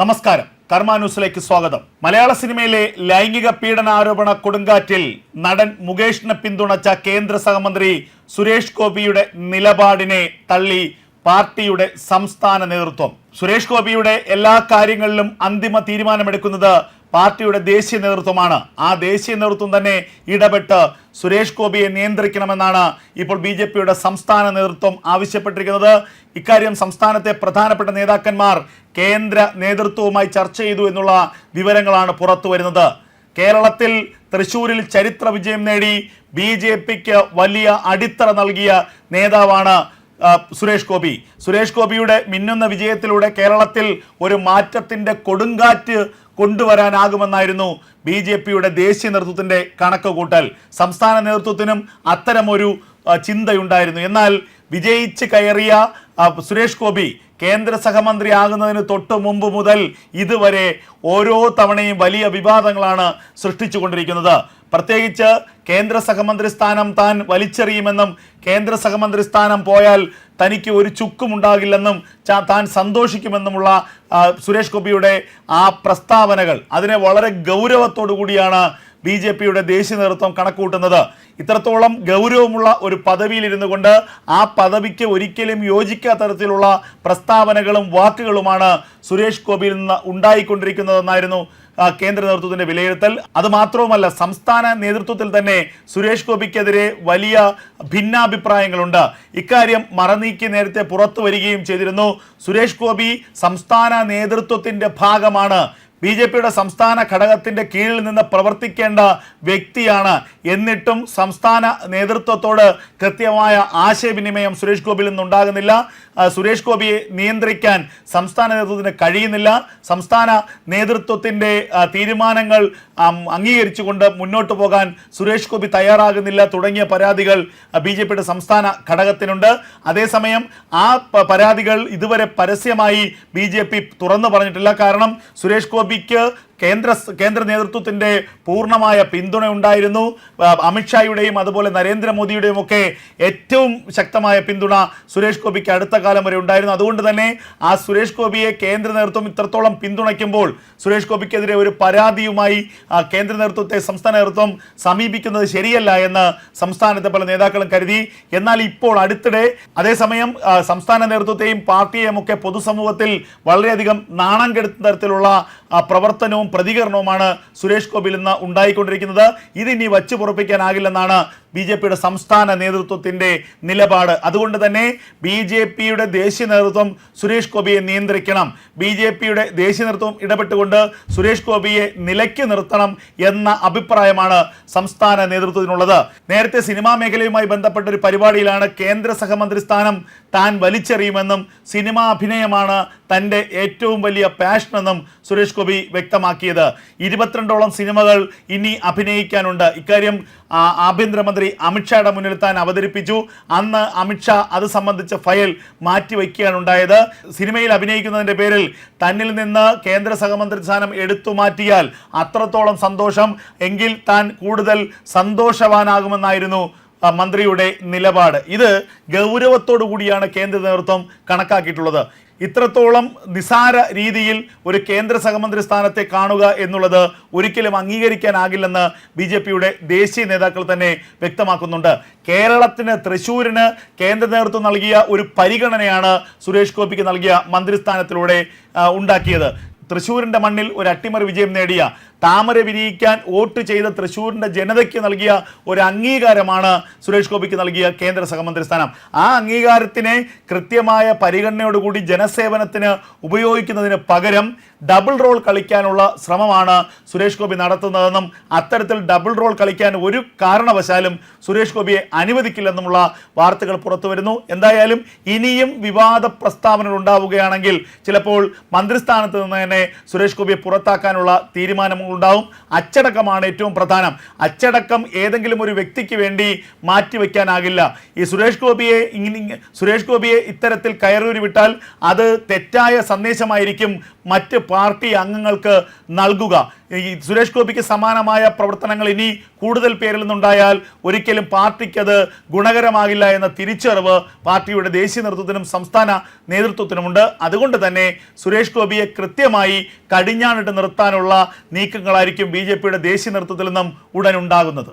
നമസ്കാരം. കർമ്മ ന്യൂസിലേക്ക് സ്വാഗതം. മലയാള സിനിമയിലെ ലൈംഗിക പീഡന ആരോപണ കൊടുങ്കാറ്റിൽ നടൻ മുകേഷിനെ പിന്തുണച്ച കേന്ദ്ര സഹമന്ത്രി സുരേഷ് ഗോപിയുടെ നിലപാടിനെ തള്ളി പാർട്ടിയുടെ സംസ്ഥാന നേതൃത്വം. സുരേഷ് ഗോപിയുടെ എല്ലാ കാര്യങ്ങളിലും അന്തിമ തീരുമാനമെടുക്കുന്നത് പാർട്ടിയുടെ ദേശീയ നേതൃത്വമാണ്. ആ ദേശീയ നേതൃത്വം തന്നെ ഇടപെട്ട് സുരേഷ് ഗോപിയെ നിയന്ത്രിക്കണമെന്നാണ് ഇപ്പോൾ ബി ജെ പിയുടെ സംസ്ഥാന നേതൃത്വം ആവശ്യപ്പെട്ടിരിക്കുന്നത്. ഇക്കാര്യം സംസ്ഥാനത്തെ പ്രധാനപ്പെട്ട നേതാക്കന്മാർ കേന്ദ്ര നേതൃത്വവുമായി ചർച്ച ചെയ്തു എന്നുള്ള വിവരങ്ങളാണ് പുറത്തു വരുന്നത്. കേരളത്തിൽ തൃശൂരിൽ ചരിത്ര വിജയം നേടി ബി ജെ പിക്ക് വലിയ അടിത്തറ നൽകിയ നേതാവാണ് സുരേഷ് ഗോപി. സുരേഷ് ഗോപിയുടെ മിന്നുന്ന വിജയത്തിലൂടെ കേരളത്തിൽ ഒരു മാറ്റത്തിന്റെ കൊടുങ്കാറ്റ് കൊണ്ടുവരാനാകുമെന്നായിരുന്നു ബി ജെ പിയുടെ ദേശീയ നേതൃത്വത്തിന്റെ കണക്ക് കൂട്ടൽ സംസ്ഥാന നേതൃത്വത്തിനും അത്തരമൊരു ചിന്തയുണ്ടായിരുന്നു. എന്നാൽ വിജയിച്ച് കയറിയ സുരേഷ് ഗോപി കേന്ദ്ര സഹമന്ത്രി ആകുന്നതിന് തൊട്ട് മുമ്പ് മുതൽ ഇതുവരെ ഓരോ തവണയും വലിയ വിവാദങ്ങളാണ് സൃഷ്ടിച്ചുകൊണ്ടിരിക്കുന്നത്. പ്രത്യേകിച്ച് കേന്ദ്ര സഹമന്ത്രി സ്ഥാനം താൻ വലിച്ചെറിയുമെന്നും കേന്ദ്ര സഹമന്ത്രി സ്ഥാനം പോയാൽ തനിക്ക് ഒരു ചുക്കും ഉണ്ടാകില്ലെന്നും താൻ സന്തോഷിക്കുമെന്നുമുള്ള സുരേഷ് ഗോപിയുടെ ആ പ്രസ്താവനകൾ. അതിനെ വളരെ ഗൗരവത്തോടു കൂടിയാണ് ബി ജെ പിയുടെ ദേശീയ നേതൃത്വം കണക്കൂട്ടുന്നത് ഇത്രത്തോളം ഗൗരവമുള്ള ഒരു പദവിയിലിരുന്നു കൊണ്ട് ആ പദവിക്ക് ഒരിക്കലും യോജിക്കാത്ത തരത്തിലുള്ള പ്രസ്താവനകളും വാക്കുകളുമാണ് സുരേഷ് ഗോപിയിൽ നിന്ന് ഉണ്ടായിക്കൊണ്ടിരിക്കുന്നതെന്നായിരുന്നു കേന്ദ്ര നേതൃത്വത്തിന്റെ വിലയിരുത്തൽ. അത് മാത്രവുമല്ല സംസ്ഥാന നേതൃത്വത്തിൽ തന്നെ സുരേഷ് ഗോപിക്കെതിരെ വലിയ ഭിന്നാഭിപ്രായങ്ങളുണ്ട്. ഇക്കാര്യം മറനീക്കി നേരത്തെ പുറത്തു വരികയും ചെയ്തിരുന്നു. സുരേഷ് ഗോപി സംസ്ഥാന നേതൃത്വത്തിന്റെ ഭാഗമാണ്. ബി ജെ പിയുടെ സംസ്ഥാന ഘടകത്തിന്റെ കീഴിൽ നിന്ന് പ്രവർത്തിക്കേണ്ട വ്യക്തിയാണ്. എന്നിട്ടും സംസ്ഥാന നേതൃത്വത്തോട് കൃത്യമായ ആശയവിനിമയം സുരേഷ് ഗോപിയിൽ നിന്നുണ്ടാകുന്നില്ല. സുരേഷ് ഗോപിയെ നിയന്ത്രിക്കാൻ സംസ്ഥാന നേതൃത്വത്തിന് കഴിയുന്നില്ല. സംസ്ഥാന നേതൃത്വത്തിന്റെ തീരുമാനങ്ങൾ അംഗീകരിച്ചുകൊണ്ട് മുന്നോട്ട് പോകാൻ സുരേഷ് ഗോപി തയ്യാറാകുന്നില്ല തുടങ്ങിയ പരാതികൾ ബി ജെ പിയുടെ സംസ്ഥാന ഘടകത്തിനുണ്ട്. അതേസമയം ആ പരാതികൾ ഇതുവരെ പരസ്യമായി ബി ജെ പി തുറന്നു പറഞ്ഞിട്ടില്ല. കാരണം സുരേഷ് ഗോപിക്ക് കേന്ദ്ര കേന്ദ്ര നേതൃത്വത്തിന്റെ പൂർണമായ പിന്തുണ ഉണ്ടായിരുന്നു. അമിത്ഷായുടെയും അതുപോലെ നരേന്ദ്രമോദിയുടെയും ഒക്കെ ഏറ്റവും ശക്തമായ പിന്തുണ സുരേഷ് ഗോപിക്ക് അടുത്ത കാലം വരെ ഉണ്ടായിരുന്നു. അതുകൊണ്ട് തന്നെ ആ സുരേഷ് ഗോപിയെ കേന്ദ്ര നേതൃത്വം ഇത്രത്തോളം പിന്തുണയ്ക്കുമ്പോൾ സുരേഷ് ഗോപിക്കെതിരെ ഒരു പരാതിയുമായി കേന്ദ്ര നേതൃത്വത്തെ സംസ്ഥാന നേതൃത്വം സമീപിക്കുന്നത് ശരിയല്ല എന്ന് സംസ്ഥാനത്തെ പല നേതാക്കളും കരുതി. എന്നാൽ ഇപ്പോൾ അടുത്തിടെ അതേസമയം സംസ്ഥാന നേതൃത്വത്തെയും പാർട്ടിയെയും ഒക്കെ പൊതുസമൂഹത്തിൽ വളരെയധികം നാണം കെടുത്തുന്ന തരത്തിലുള്ള പ്രവർത്തനവും പ്രതികരണവുമാണ് സുരേഷ് ഗോപിയിൽ നിന്ന് ഉണ്ടായിക്കൊണ്ടിരിക്കുന്നത്. ഇതിനി വച്ചു പൊറപ്പിക്കാനാകില്ലെന്നാണ് ബി ജെ പിയുടെ സംസ്ഥാന നേതൃത്വത്തിന്റെ നിലപാട്. അതുകൊണ്ട് തന്നെ ബി ജെ പിയുടെ ദേശീയ നേതൃത്വം സുരേഷ് ഗോപിയെ നിയന്ത്രിക്കണം. ബി ജെ പിയുടെ ദേശീയ നേതൃത്വം ഇടപെട്ടുകൊണ്ട് സുരേഷ് ഗോപിയെ നിലയ്ക്ക് നിർത്തണം എന്ന അഭിപ്രായമാണ് സംസ്ഥാന നേതൃത്വത്തിനുള്ളത്. നേരത്തെ സിനിമാ മേഖലയുമായി ബന്ധപ്പെട്ട ഒരു പരിപാടിയിലാണ് കേന്ദ്ര സഹമന്ത്രി സ്ഥാനം താൻ വലിച്ചെറിയുമെന്നും സിനിമാ അഭിനയമാണ് തന്റെ ഏറ്റവും വലിയ പാഷനെന്നും സുരേഷ് ഗോപി വ്യക്തമാക്കിയത്. ഇരുപത്തിരണ്ടോളം സിനിമകൾ ഇനി അഭിനയിക്കാനുണ്ട്. ഇക്കാര്യം ആ, ആഭ്യന്തരമന്ത്രി അമിത്ഷായുടെ മുന്നിൽ താൻ അവതരിപ്പിച്ചു. അന്ന് അമിത്ഷാ അത് സംബന്ധിച്ച ഫയൽ മാറ്റിവെക്കുകയാണ് ഉണ്ടായത്. സിനിമയിൽ അഭിനയിക്കുന്നതിന്റെ പേരിൽ തന്നിൽ നിന്ന് കേന്ദ്ര സഹമന്ത്രി സ്ഥാനം എടുത്തു മാറ്റിയാൽ അത്രത്തോളം സന്തോഷം. എങ്കിൽ താൻ കൂടുതൽ സന്തോഷവാനാകുമെന്നായിരുന്നു മന്ത്രിയുടെ നിലപാട്. ഇത് ഗൗരവത്തോടു കൂടിയാണ് കേന്ദ്ര നേതൃത്വം കണക്കാക്കിയിട്ടുള്ളത്. ഇത്രത്തോളം നിസാര രീതിയിൽ ഒരു കേന്ദ്ര സഹമന്ത്രി സ്ഥാനത്തെ കാണുക എന്നുള്ളത് ഒരിക്കലും അംഗീകരിക്കാനാകില്ലെന്ന് ബി ജെ പിയുടെ ദേശീയ നേതാക്കൾ തന്നെ വ്യക്തമാക്കുന്നുണ്ട്. കേരളത്തിന് തൃശ്ശൂരിന് കേന്ദ്ര നേതൃത്വം നൽകിയ ഒരു പരിഗണനയാണ് സുരേഷ് ഗോപിക്ക് നൽകിയ മന്ത്രിസ്ഥാനത്തിലൂടെ ഉണ്ടാക്കിയത്. തൃശ്ശൂരിന്റെ മണ്ണിൽ ഒരു അട്ടിമറി വിജയം നേടിയ താമര വിരിയിക്കാൻ വോട്ട് ചെയ്ത തൃശ്ശൂരിന്റെ ജനതയ്ക്ക് നൽകിയ ഒരു അംഗീകാരമാണ് സുരേഷ് ഗോപിക്ക് നൽകിയ കേന്ദ്ര സഹമന്ത്രി സ്ഥാനം. ആ അംഗീകാരത്തിനെ കൃത്യമായ പരിഗണനയോടുകൂടി ജനസേവനത്തിന് ഉപയോഗിക്കുന്നതിന് പകരം ഡബിൾ റോൾ കളിക്കാനുള്ള ശ്രമമാണ് സുരേഷ് ഗോപി നടത്തുന്നതെന്നും അത്തരത്തിൽ ഡബിൾ റോൾ കളിക്കാൻ ഒരു കാരണവശാലും സുരേഷ് ഗോപിയെ അനുവദിക്കില്ലെന്നുമുള്ള വാർത്തകൾ പുറത്തു വരുന്നു. എന്തായാലും ഇനിയും വിവാദ പ്രസ്താവനകൾ ഉണ്ടാവുകയാണെങ്കിൽ ചിലപ്പോൾ മന്ത്രിസ്ഥാനത്ത് നിന്ന് തന്നെ സുരേഷ് ഗോപിയെ പുറത്താക്കാനുള്ള തീരുമാനങ്ങൾ ഉണ്ടാവും. അച്ചടക്കമാണ് ഏറ്റവും പ്രധാനം. അച്ചടക്കം ഏതെങ്കിലും ഒരു വ്യക്തിക്ക് വേണ്ടി മാറ്റിവെക്കാനാകില്ല. ഈ സുരേഷ് ഗോപിയെ ഇങ്ങനെ സുരേഷ് ഗോപിയെ ഇത്തരത്തിൽ കയറൂരി വിട്ടാൽ അത് തെറ്റായ സന്ദേശമായിരിക്കും മറ്റ് പാർട്ടി അംഗങ്ങൾക്ക് നൽകുക. ഈ സുരേഷ് ഗോപിക്ക് സമാനമായ പ്രവർത്തനങ്ങൾ ഇനി കൂടുതൽ പേരിൽ നിന്നുണ്ടായാൽ ഒരിക്കലും പാർട്ടിക്കത് ഗുണകരമാകില്ല എന്ന തിരിച്ചറിവ് പാർട്ടിയുടെ ദേശീയ നേതൃത്വത്തിനും സംസ്ഥാന നേതൃത്വത്തിനുമുണ്ട്. അതുകൊണ്ട് തന്നെ സുരേഷ് ഗോപിയെ കൃത്യമായി കടിഞ്ഞാണിട്ട് നിർത്താനുള്ള നീക്കങ്ങളായിരിക്കും ബി ദേശീയ നേതൃത്വത്തിൽ നിന്നും ഉടൻ ഉണ്ടാകുന്നത്.